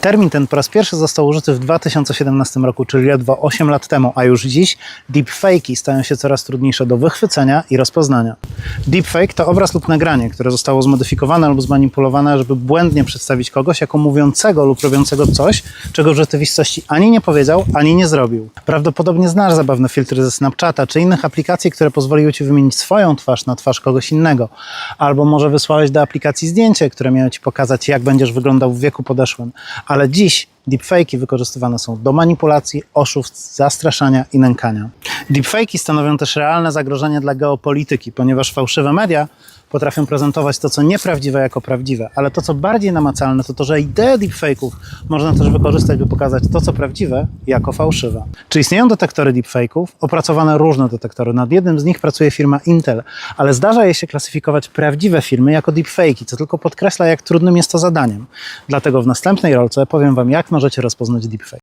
Termin ten po raz pierwszy został użyty w 2017 roku, czyli ledwo 8 lat temu, a już dziś deepfake'i stają się coraz trudniejsze do wychwycenia i rozpoznania. Deepfake to obraz lub nagranie, które zostało zmodyfikowane lub zmanipulowane, żeby błędnie przedstawić kogoś jako mówiącego lub robiącego coś, czego w rzeczywistości ani nie powiedział, ani nie zrobił. Prawdopodobnie znasz zabawne filtry ze Snapchata czy innych aplikacji, które pozwoliły Ci wymienić swoją twarz na twarz kogoś innego. Albo może wysłałeś do aplikacji zdjęcie, które miało Ci pokazać, jak będziesz wyglądał w wieku podeszłym. Ale dziś deepfake'i wykorzystywane są do manipulacji, oszustw, zastraszania i nękania. Deepfake'i stanowią też realne zagrożenie dla geopolityki, ponieważ fałszywe media potrafią prezentować to, co nieprawdziwe, jako prawdziwe. Ale to, co bardziej namacalne, to to, że ideę deepfake'ów można też wykorzystać, by pokazać to, co prawdziwe, jako fałszywe. Czy istnieją detektory deepfake'ów? Opracowane różne detektory. Nad jednym z nich pracuje firma Intel, ale zdarza jej się klasyfikować prawdziwe filmy jako deepfake'i, co tylko podkreśla, jak trudnym jest to zadaniem. Dlatego w następnej rolce powiem Wam, jak możecie rozpoznać deepfake.